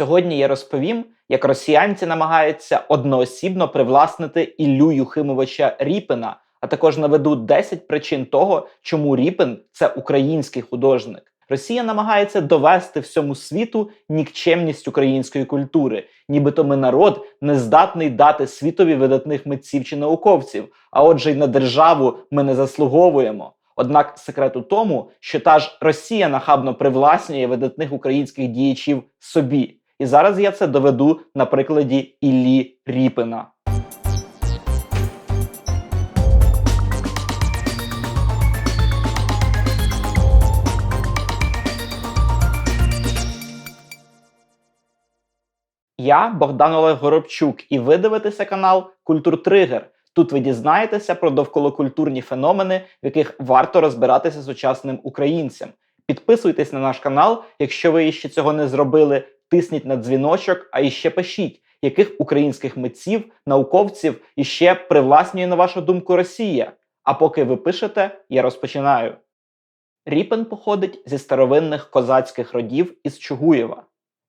Сьогодні я розповім, як росіянці намагаються одноосібно привласнити Іллю Юхимовича Ріпина, а також наведу 10 причин того, чому Ріпин це український художник. Росія намагається довести всьому світу нікчемність української культури, нібито ми народ не здатний дати світові видатних митців чи науковців, а отже, й на державу ми не заслуговуємо. Однак секрет у тому, що та ж Росія нахабно привласнює видатних українських діячів собі. І зараз я це доведу на прикладі Іллі Ріпина. Я Богдан Олег Горобчук, і ви дивитеся канал Культуртригер. Тут ви дізнаєтеся про довколокультурні феномени, в яких варто розбиратися сучасним українцям. Підписуйтесь на наш канал, якщо ви ще цього не зробили. Тисніть на дзвіночок, а іще пишіть, яких українських митців, науковців іще привласнює, на вашу думку, Росія. А поки ви пишете, я розпочинаю. Ріпен походить зі старовинних козацьких родів із Чугуєва.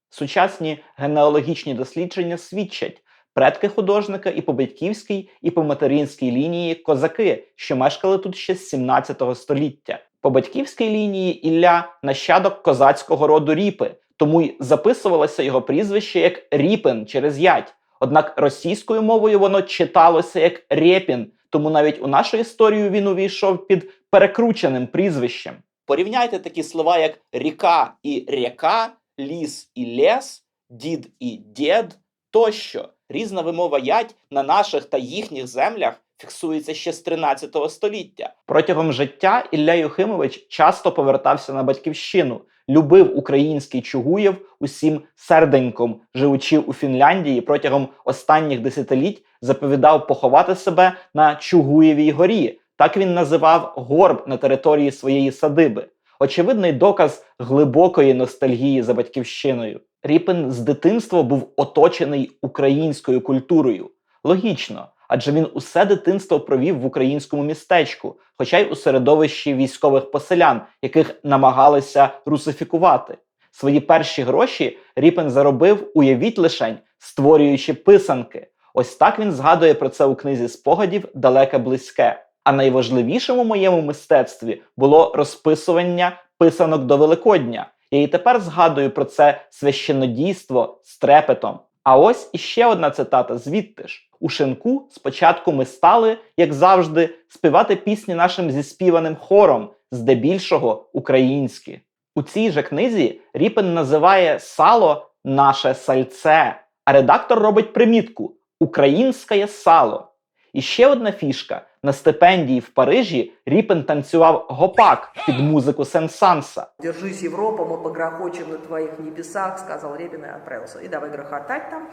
Сучасні генеалогічні дослідження свідчать, предки художника і по батьківській, і по материнській лінії козаки, що мешкали тут ще з 17 століття. По батьківській лінії Ілля нащадок козацького роду Ріпи, тому й записувалося його прізвище як Ріпин через ять. Однак російською мовою воно читалося як Рєпін, тому навіть у нашу історію він увійшов під перекрученим прізвищем. Порівняйте такі слова, як ріка і ріка, ліс і лес, дід і дєд тощо. Різна вимова ять на наших та їхніх землях фіксується ще з 13 століття. Протягом життя Ілля Юхимович часто повертався на батьківщину, любив український Чугуєв усім серденьком, живучи у Фінляндії протягом останніх десятиліть, заповідав поховати себе на Чугуєвій горі. Так він називав горб на території своєї садиби. Очевидний доказ глибокої ностальгії за батьківщиною. Ріпин з дитинства був оточений українською культурою. Логічно, адже він усе дитинство провів в українському містечку, хоча й у середовищі військових поселян, яких намагалися русифікувати. Свої перші гроші Ріпин заробив, уявіть лишень, створюючи писанки. Ось так він згадує про це у книзі спогадів Далеке близьке. А найважливішим у моєму мистецтві було розписування писанок до Великодня. Я і тепер згадую про це священнодійство з трепетом. А ось іще одна цитата звідти ж. У шинку спочатку ми стали, як завжди, співати пісні нашим зіспіваним хором, здебільшого українські. У цій же книзі Ріпен називає сало наше сальце, а редактор робить примітку Українське сало. І ще одна фішка: на стипендії в Парижі Ріпен танцював гопак під музику Сен-Санса. Держись, Европа, мы погрохочем на твоих небесах, сказал Репин и отправился. И давай грохотать там.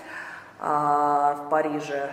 А в Париже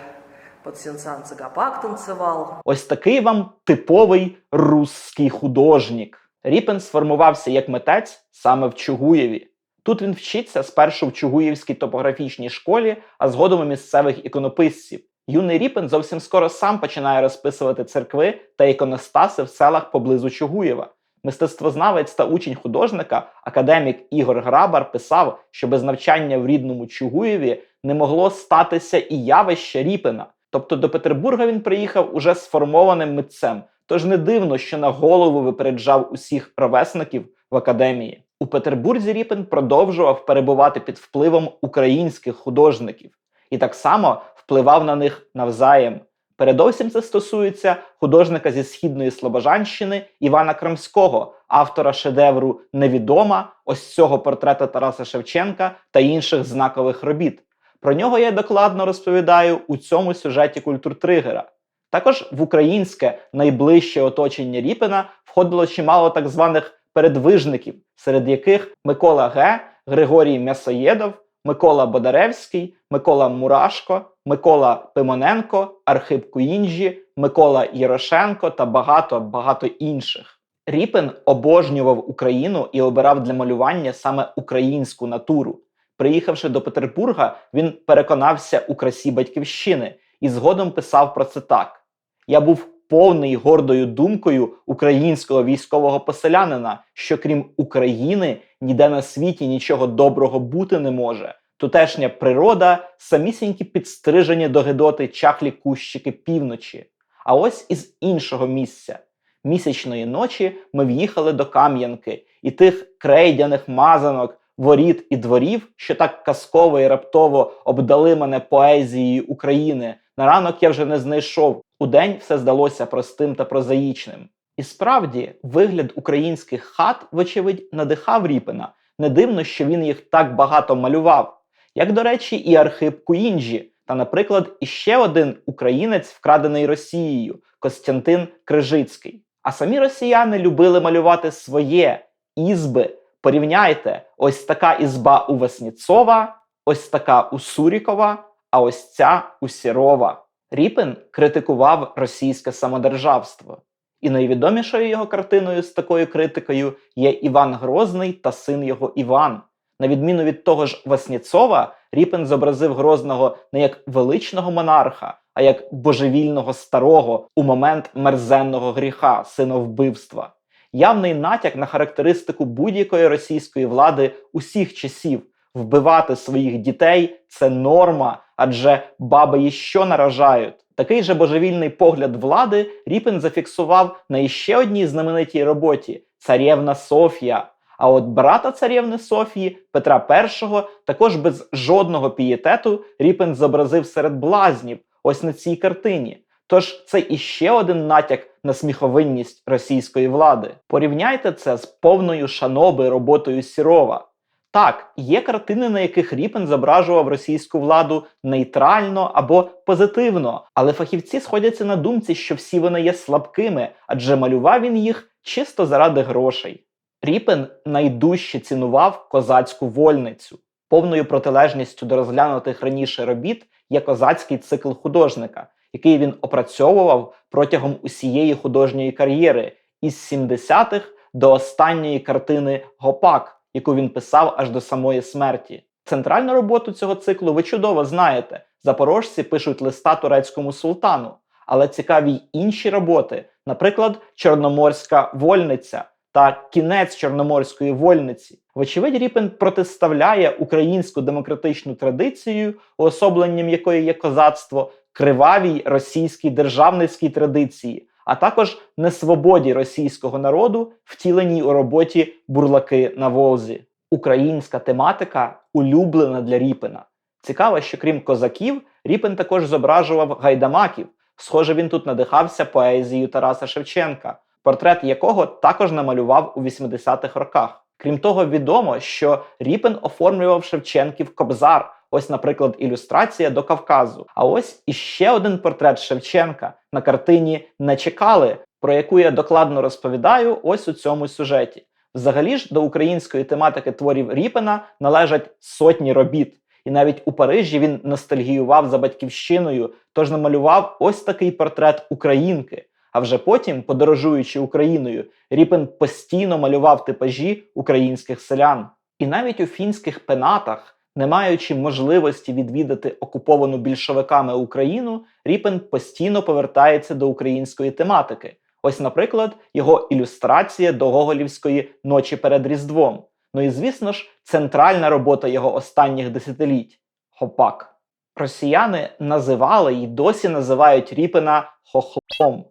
под Сенсан Цигапак танцевал. Ось такий вам типовий русський художник. Ріпен сформувався як митець саме в Чугуєві. Тут він вчиться спершу в Чугуївській топографічній школі, а згодом у місцевих іконописців. Юний Ріпен зовсім скоро сам починає розписувати церкви та іконостаси в селах поблизу Чугуєва. Мистецтвознавець та учень художника, академік Ігор Грабар писав, що без навчання в рідному Чугуєві не могло статися і явище Ріпена. Тобто до Петербурга він приїхав уже сформованим митцем. Тож не дивно, що на голову випереджав усіх ровесників в академії. У Петербурзі Ріпен продовжував перебувати під впливом українських художників і так само впливав на них навзаєм. Передовсім це стосується художника зі східної Слобожанщини Івана Крамського, автора шедевру Невідома, ось цього портрета Тараса Шевченка та інших знакових робіт. Про нього я докладно розповідаю у цьому сюжеті культуртригера. Також в українське найближче оточення Ріпина входило чимало так званих передвижників, серед яких Микола Г, Григорій М'ясоєдов, Микола Бодаревський, Микола Мурашко, Микола Пимоненко, Архип Куінджі, Микола Єрошенко та багато багато інших. Ріпин обожнював Україну і обирав для малювання саме українську натуру. Приїхавши до Петербурга, він переконався у красі батьківщини і згодом писав про це так: Я був повний гордою думкою українського військового поселянина, що крім України ніде на світі нічого доброго бути не може. Тутешня природа, самісінькі підстрижені до Гедоти чахлі кущики півночі. А ось із іншого місця. Місячної ночі ми в'їхали до Кам'янки і тих крейдяних мазанок, воріт і дворів, що так казково і раптово обдали мене поезією України. На ранок я вже не знайшов. Удень все здалося простим та прозаїчним. І справді, вигляд українських хат, вочевидь, надихав Ріпина. Не дивно, що він їх так багато малював. Як, до речі, і Архип Куінджі, та, наприклад, іще один українець, вкрадений Росією Костянтин Крижицький. А самі росіяни любили малювати своє ізби. Порівняйте, ось така ізба у Васніцова, ось така у Сурікова, а ось ця у Сірова. Ріпин критикував російське самодержавство. І найвідомішою його картиною з такою критикою є Іван Грозний та син його Іван. На відміну від того ж Васніцова, Ріпин зобразив Грозного не як величного монарха, а як божевільного старого у момент мерзенного гріха, синовбивства. Явний натяк на характеристику будь-якої російської влади усіх часів. Вбивати своїх дітей це норма, адже баби її що наражають. Такий же божевільний погляд влади Ріпин зафіксував на іще одній знаменитій роботі Царєвна Софія. А от брата царєвни Софії Петра І також без жодного пієтету Ріпин зобразив серед блазнів, ось на цій картині. Тож це іще один натяк на сміховинність російської влади. Порівняйте це з повною шаноби роботою Сірова. Так, є картини, на яких Ріпин зображував російську владу нейтрально або позитивно, але фахівці сходяться на думці, що всі вони є слабкими, адже малював він їх чисто заради грошей. Ріпин найдужче цінував козацьку вольницю. Повною протилежністю до розглянутих раніше робіт є козацький цикл художника, який він опрацьовував протягом усієї художньої кар'єри із 70-х до останньої картини Гопак, яку він писав аж до самої смерті. Центральну роботу цього циклу ви чудово знаєте. Запорожці пишуть листа турецькому султану, але цікаві й інші роботи, наприклад, Чорноморська вольниця та кінець Чорноморської вольниці. Вочевидь, Ріпин протиставляє українську демократичну традицію, уособленням якої є козацтво, кривавій російській державницькій традиції, а також несвободі російського народу, втіленій у роботі бурлаки на Волзі. Українська тематика улюблена для Ріпина. Цікаво, що крім козаків, Ріпин також зображував гайдамаків. Схоже, він тут надихався поезією Тараса Шевченка, портрет якого також намалював у 80-х роках. Крім того, відомо, що Ріпин оформлював Шевченків Кобзар. Ось, наприклад, ілюстрація до Кавказу. А ось іще один портрет Шевченка на картині Не чекали, про яку я докладно розповідаю ось у цьому сюжеті. Взагалі ж до української тематики творів Ріпина належать сотні робіт. І навіть у Парижі він ностальгіював за батьківщиною, тож намалював ось такий портрет українки. А вже потім, подорожуючи Україною, Ріпин постійно малював типажі українських селян. І навіть у фінських пенатах, не маючи можливості відвідати окуповану більшовиками Україну, Ріпин постійно повертається до української тематики. Ось, наприклад, його ілюстрація до Гоголівської ночі перед Різдвом. Ну і звісно ж, центральна робота його останніх десятиліть Хопак. Росіяни називали і досі називають Ріпина хохлом.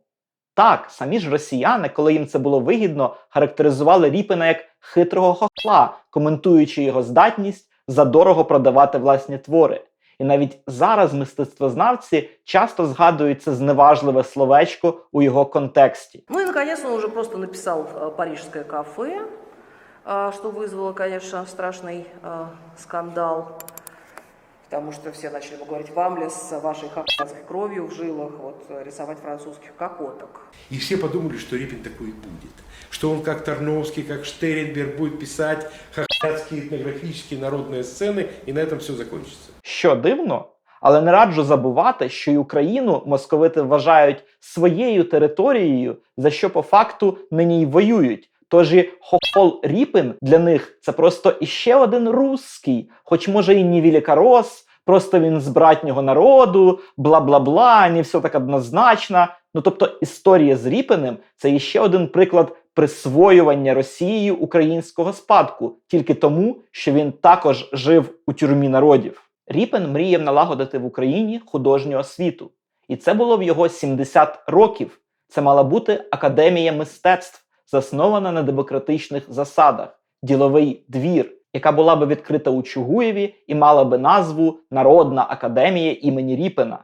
Так, самі ж росіяни, коли їм це було вигідно, характеризували Ріпина як хитрого хохла, коментуючи його здатність задорого продавати власні твори. І навіть зараз мистецтвознавці часто згадують це зневажливе словечко у його контексті. Ну и, наконец, он уже просто написал э, «Парижское кафе», э, что вызвало, конечно, страшный э, скандал, потому что все начали ему говорить «Вам ли с вашей хохлацкой кровью в жилах вот, э, рисовать французских кокоток?» И все подумали, что Репин такой и будет. Что он как Тарновский, как Штеренберг будет писать хохлядские этнографические народные сцены, и на этом все закончится. Що дивно, але не раджу забувати, що й Україну московити вважають своєю територією, за що по факту нині й воюють. Тож і Хохол Ріпин для них це просто іще один русський, хоч може і не великорос, просто він з братнього народу, бла бла бла, не все так однозначно. Ну тобто історія з Ріпиним це іще один приклад присвоювання Росією українського спадку тільки тому, що він також жив у тюрмі народів. Ріпен мріяв налагодити в Україні художню освіту, і це було в його 70 років. Це мала бути академія мистецтв, заснована на демократичних засадах, діловий двір, яка була би відкрита у Чугуєві і мала би назву Народна академія імені Ріпена.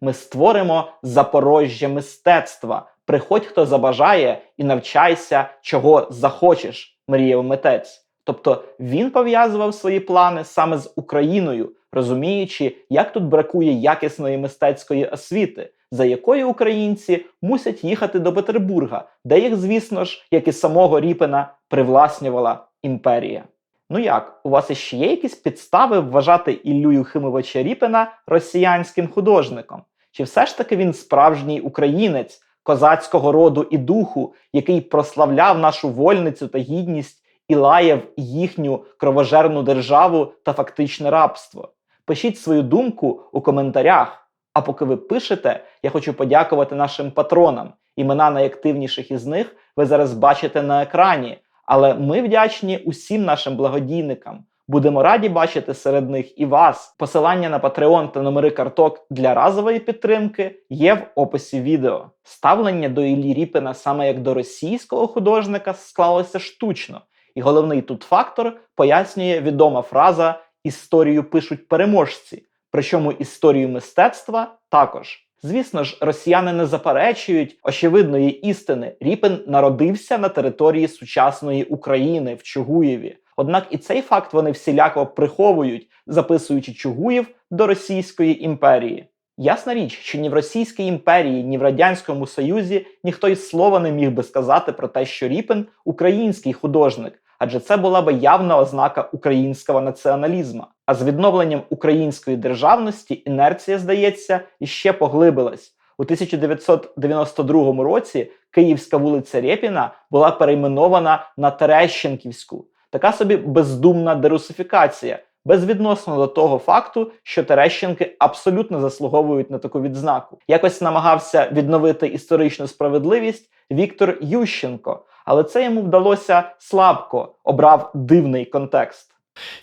Ми створимо Запорожжя мистецтва. Приходь, хто забажає, і навчайся, чого захочеш, мріяв митець. Тобто він пов'язував свої плани саме з Україною, розуміючи, як тут бракує якісної мистецької освіти, за якою українці мусять їхати до Петербурга, де їх, звісно ж, як і самого Ріпена, привласнювала імперія. Ну як, у вас іще є якісь підстави вважати Іллю Юхимовича Ріпена росіянським художником? Чи все ж таки він справжній українець козацького роду і духу, який прославляв нашу вольницю та гідність і лаяв їхню кровожерну державу та фактичне рабство? Пишіть свою думку у коментарях. А поки ви пишете, я хочу подякувати нашим патронам. Імена найактивніших із них ви зараз бачите на екрані. Але ми вдячні усім нашим благодійникам. Будемо раді бачити серед них і вас. Посилання на Patreon та номери карток для разової підтримки є в описі відео. Ставлення до Іллі Ріпина саме як до російського художника склалося штучно, і головний тут фактор пояснює відома фраза Історію пишуть переможці, причому історію мистецтва також. Звісно ж, росіяни не заперечують очевидної істини. Ріпин народився на території сучасної України в Чугуєві. Однак і цей факт вони всіляко приховують, записуючи Чугуєв до Російської імперії. Ясна річ, що ні в Російській імперії, ні в Радянському Союзі ніхто й слова не міг би сказати про те, що Ріпин український художник, адже це була би явна ознака українського націоналізму. А з відновленням української державності інерція, здається, іще поглибилась. У 1992 році Київська вулиця Рєпіна була перейменована на Терещенківську. Така собі бездумна дерусифікація, безвідносно до того факту, що Терещенки абсолютно заслуговують на таку відзнаку. Якось намагався відновити історичну справедливість Віктор Ющенко, але це йому вдалося слабко, обрав дивний контекст.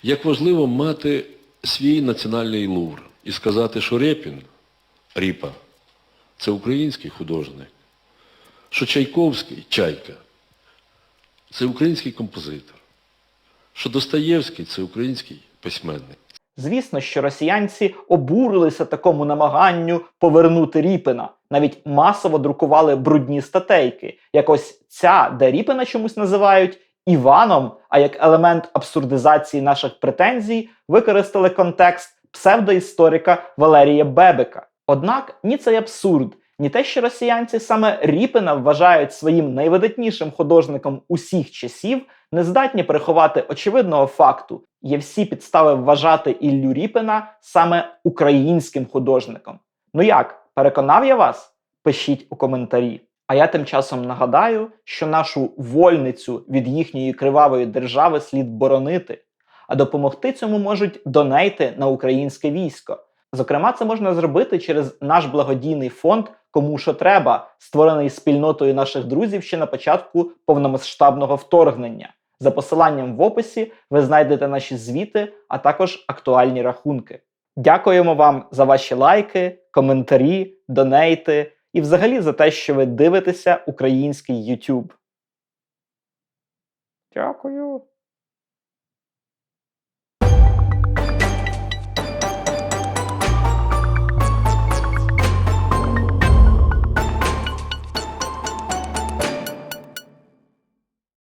Як важливо мати свій національний лувр і сказати, що Репін, Ріпа, це український художник, що Чайковський, Чайка, це український композитор, що Достоєвський це український письменник. Звісно, що росіянці обурилися такому намаганню повернути Ріпина. Навіть масово друкували брудні статейки. Якось ця, де Ріпина чомусь називають Іваном, а як елемент абсурдизації наших претензій використали контекст псевдоісторика Валерія Бебека. Однак ні цей абсурд, ні те, що росіянці саме Ріпина вважають своїм найвидатнішим художником усіх часів, не здатні приховати очевидного факту. Є всі підстави вважати Іллю Ріпина саме українським художником. Ну як, переконав я вас? Пишіть у коментарі. А я тим часом нагадаю, що нашу вольницю від їхньої кривавої держави слід боронити, а допомогти цьому можуть донейти на українське військо. Зокрема, це можна зробити через наш благодійний фонд Кому що треба, створений спільнотою наших друзів ще на початку повномасштабного вторгнення. За посиланням в описі ви знайдете наші звіти, а також актуальні рахунки. Дякуємо вам за ваші лайки, коментарі, донейти і взагалі за те, що ви дивитеся український YouTube. Дякую.